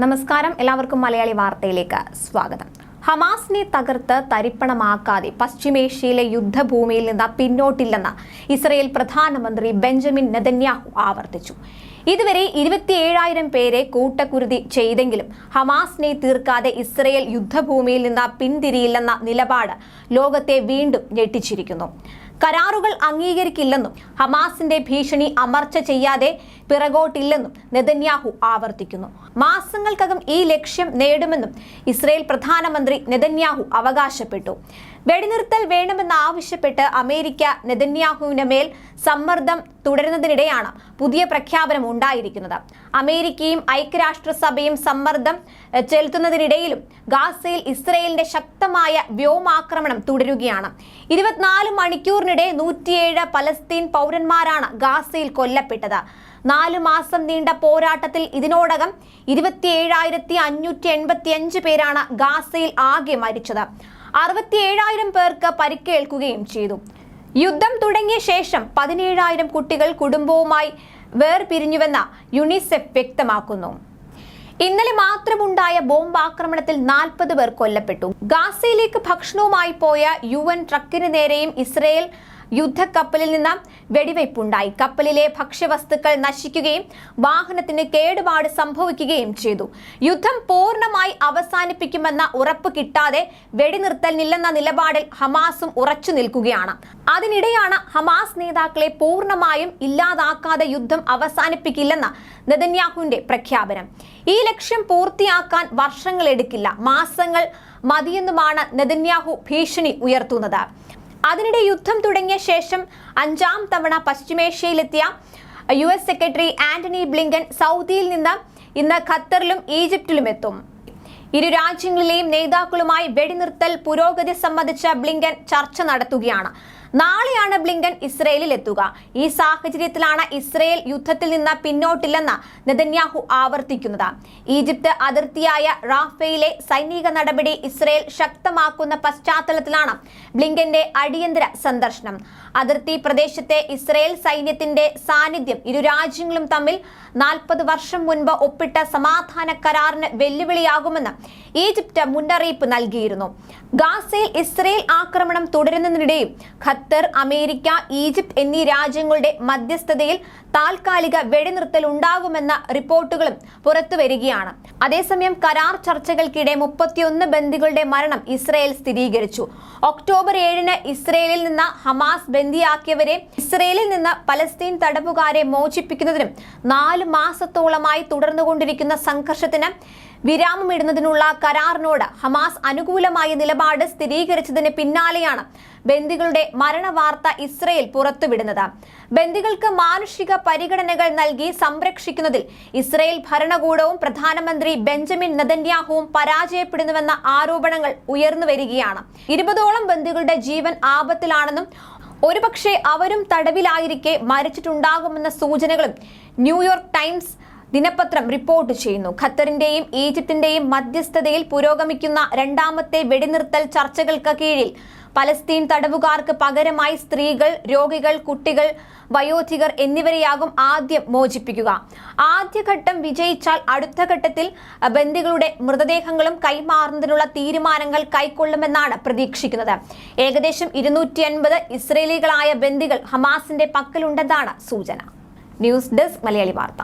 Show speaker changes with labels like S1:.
S1: നമസ്കാരം. എല്ലാവർക്കും മലയാളി വാർത്തയിലേക്ക് സ്വാഗതം. ഹമാസിനെ തകർത്ത് തരിപ്പണമാക്കാതെ പശ്ചിമേഷ്യയിലെ യുദ്ധഭൂമിയിൽ നിന്ന് പിന്നോട്ടില്ലെന്ന് ഇസ്രയേൽ പ്രധാനമന്ത്രി ബെഞ്ചമിൻ നെതന്യാഹു ആവർത്തിച്ചു. ഇതുവരെ ഇരുപത്തിയേഴായിരം പേരെ കൂട്ടക്കുരുതി ചെയ്തെങ്കിലും ഹമാസിനെ തീർക്കാതെ ഇസ്രയേൽ യുദ്ധഭൂമിയിൽ നിന്ന് പിന്തിരിയില്ലെന്ന നിലപാട് ലോകത്തെ വീണ്ടും ഞെട്ടിച്ചിരിക്കുന്നു. കരാറുകൾ അംഗീകരിക്കില്ലെന്നും ഹമാസിന്റെ ഭീഷണി അമർച്ച ചെയ്യാതെ പിറകോട്ടില്ലെന്നും നെതന്യാഹു ആവർത്തിക്കുന്നു. മാസങ്ങൾക്കകം ഈ ലക്ഷ്യം നേടുമെന്നും ഇസ്രയേൽ പ്രധാനമന്ത്രി നെതന്യാഹു അവകാശപ്പെട്ടു. വെടിനിർത്തൽ വേണമെന്ന് ആവശ്യപ്പെട്ട് അമേരിക്ക നെതന്യാഹുവിന് മേൽ സമ്മർദ്ദം തുടരുന്നതിനിടെയാണ് പുതിയ പ്രഖ്യാപനം ഉണ്ടായിരിക്കുന്നത്. അമേരിക്കയും ഐക്യരാഷ്ട്രസഭയും സമ്മർദ്ദം ചെലുത്തുന്നതിനിടയിലും ഗാസയിൽ ഇസ്രയേലിന്റെ ശക്തമായ വ്യോമാക്രമണം തുടരുകയാണ്. ഇരുപത്തിനാല് മണിക്കൂറിനിടെ നൂറ്റിയേഴ് പലസ്തീൻ പൗരന്മാരാണ് ഗാസയിൽ കൊല്ലപ്പെട്ടത്. നാലു മാസം നീണ്ട പോരാട്ടത്തിൽ ഇതിനോടകം ഇരുപത്തിയേഴായിരത്തി അഞ്ഞൂറ്റി എൺപത്തി അഞ്ച് പേരാണ് ഗാസയിൽ ആകെ മരിച്ചത്. അറുപത്തിയേഴായിരം പേർക്ക് പരിക്കേൽക്കുകയും ചെയ്തു. യുദ്ധം തുടങ്ങിയ ശേഷം പതിനേഴായിരം കുട്ടികൾ കുടുംബവുമായി വേർപിരിഞ്ഞുവെന്ന യുണിസെഫ് വ്യക്തമാക്കുന്നു. ഇന്നലെ മാത്രമുണ്ടായ ബോംബ് ആക്രമണത്തിൽ നാൽപ്പത് പേർ കൊല്ലപ്പെട്ടു. ഗാസയിലേക്ക് ഭക്ഷണവുമായി പോയ യു എൻ ട്രക്കിന് നേരെയും ഇസ്രയേൽ യുദ്ധക്കപ്പലിൽ നിന്ന് വെടിവയ്പുണ്ടായി കപ്പലിലെ ഭക്ഷ്യവസ്തുക്കൾ നശിക്കുകയും വാഹനത്തിന് കേടുപാട് സംഭവിക്കുകയും ചെയ്തു. യുദ്ധം പൂർണമായി അവസാനിപ്പിക്കുമെന്ന ഉറപ്പ് കിട്ടാതെ വെടിനിർത്തലിനില്ലെന്ന നിലപാടിൽ ഹമാസും ഉറച്ചു നിൽക്കുകയാണ്. അതിനിടെയാണ് ഹമാസ് നേതാക്കളെ പൂർണമായും ഇല്ലാതാക്കാതെ യുദ്ധം അവസാനിപ്പിക്കില്ലെന്ന നെതന്യാഹുവിന്റെ പ്രഖ്യാപനം. ഈ ലക്ഷ്യം പൂർത്തിയാക്കാൻ വർഷങ്ങൾ എടുക്കില്ല. മാസങ്ങൾ മതിയെന്നുമാണ് നെതന്യാഹു ഭീഷണി ഉയർത്തുന്നത്. അതിനിടെ യുദ്ധം തുടങ്ങിയ ശേഷം അഞ്ചാം തവണ പശ്ചിമേഷ്യയിലെത്തിയ U S secretary Antony Blinken സൗദിയിൽ നിന്ന് ഇന്ന് ഖത്തറിലും ഈജിപ്തിലും എത്തും. ഇരു രാജ്യങ്ങളിലെയും നേതാക്കളുമായി വെടിനിർത്തൽ പുരോഗതി സംബന്ധിച്ച ബ്ലിങ്കൻ ചർച്ച നടത്തുകയാണ്. നാളെയാണ് ബ്ലിങ്കൻ ഇസ്രയേലിൽ എത്തുക ഈ സാഹചര്യത്തിലാണ് ഇസ്രയേൽ യുദ്ധത്തിൽ നിന്ന് പിന്നോട്ടില്ലെന്ന് നെതന്യാഹു ആവർത്തിക്കുന്നത്. ഈജിപ്ത് അതിർത്തിയായ റാഫയിലെ സൈനിക നടപടി ഇസ്രയേൽ ശക്തമാക്കുന്ന പശ്ചാത്തലത്തിലാണ് ബ്ലിങ്കന്റെ അടിയന്തര സന്ദർശനം. അതിർത്തി പ്രദേശത്തെ ഇസ്രയേൽ സൈന്യത്തിന്റെ സാന്നിധ്യം ഇരു രാജ്യങ്ങളും തമ്മിൽ നാൽപ്പത് വർഷം മുൻപ് ഒപ്പിട്ട സമാധാന കരാറിന് വെല്ലുവിളിയാകുമെന്ന് ഈജിപ്ത് മുന്നറിയിപ്പ് നൽകിയിരുന്നു. ഗാസയിൽ ഇസ്രയേൽ ആക്രമണം തുടരുന്നതിനിടെയും ഖത്തർ അമേരിക്ക ഈജിപ്ത് എന്നീ രാജ്യങ്ങളുടെ മധ്യസ്ഥതയിൽ താൽക്കാലിക വെടിനിർത്തൽ ഉണ്ടാകുമെന്ന റിപ്പോർട്ടുകളും പുറത്തുവരികയാണ് അതേസമയം കരാർ ചർച്ചകൾക്കിടെ മുപ്പത്തിയൊന്ന് ബന്ദികളുടെ മരണം ഇസ്രയേൽ സ്ഥിരീകരിച്ചു. ഒക്ടോബർ ഏഴിന് ഇസ്രയേലിൽ നിന്ന് ഹമാസ് ബന്ദിയാക്കിയവരെ ഇസ്രയേലിൽ നിന്ന് പലസ്തീൻ തടവുകാരെ മോചിപ്പിക്കുന്നതിനും നാല് മാസത്തോളമായി തുടർന്നുകൊണ്ടിരിക്കുന്ന സംഘർഷത്തിന് വിരാമമിടുന്നതിനുള്ള കരാറിനോട് ഹമാസ് അനുകൂലമായ നിലപാട് സ്ഥിരീകരിച്ചതിന് പിന്നാലെയാണ് ബന്ദികളുടെ മരണവാർത്ത ഇസ്രയേൽ പുറത്തുവിടുന്നത്. ബന്ദികൾക്ക് മാനുഷിക പരിഗണനകൾ നൽകി സംരക്ഷിക്കുന്നതിൽ ഇസ്രയേൽ ഭരണകൂടവും പ്രധാനമന്ത്രി ബെഞ്ചമിൻ നെതന്യാഹുവും പരാജയപ്പെടുന്നുവെന്ന ആരോപണങ്ങൾ ഉയർന്നു വരികയാണ്. ഇരുപതോളം ബന്ദികളുടെ ജീവൻ ആപത്തിലാണെന്നും ഒരുപക്ഷെ അവരും തടവിലായിരിക്കെ മരിച്ചിട്ടുണ്ടാകുമെന്ന സൂചനകളും ന്യൂയോർക്ക് ടൈംസ് ദിനപത്രം റിപ്പോർട്ട് ചെയ്യുന്നു. ഖത്തറിന്റെയും ഈജിപ്തിന്റെയും മധ്യസ്ഥതയിൽ പുരോഗമിക്കുന്ന രണ്ടാമത്തെ വെടിനിർത്തൽ ചർച്ചകൾക്ക് കീഴിൽ പലസ്തീൻ തടവുകാർക്ക് പകരമായി സ്ത്രീകൾ രോഗികൾ കുട്ടികൾ വയോധികർ എന്നിവരെയാകും ആദ്യം മോചിപ്പിക്കുക. ആദ്യഘട്ടം വിജയിച്ചാൽ അടുത്ത ഘട്ടത്തിൽ ബന്ദികളുടെ മൃതദേഹങ്ങളും കൈമാറുന്നതിനുള്ള തീരുമാനങ്ങൾ കൈക്കൊള്ളുമെന്നാണ് പ്രതീക്ഷിക്കുന്നത്. ഏകദേശം ഇരുന്നൂറ്റി അൻപത് ഇസ്രേലികളായ ബന്ദികൾ ഹമാസിന്റെ പക്കലുണ്ടെന്നാണ് സൂചന. ന്യൂസ് ഡെസ്ക് മലയാളി വാർത്ത.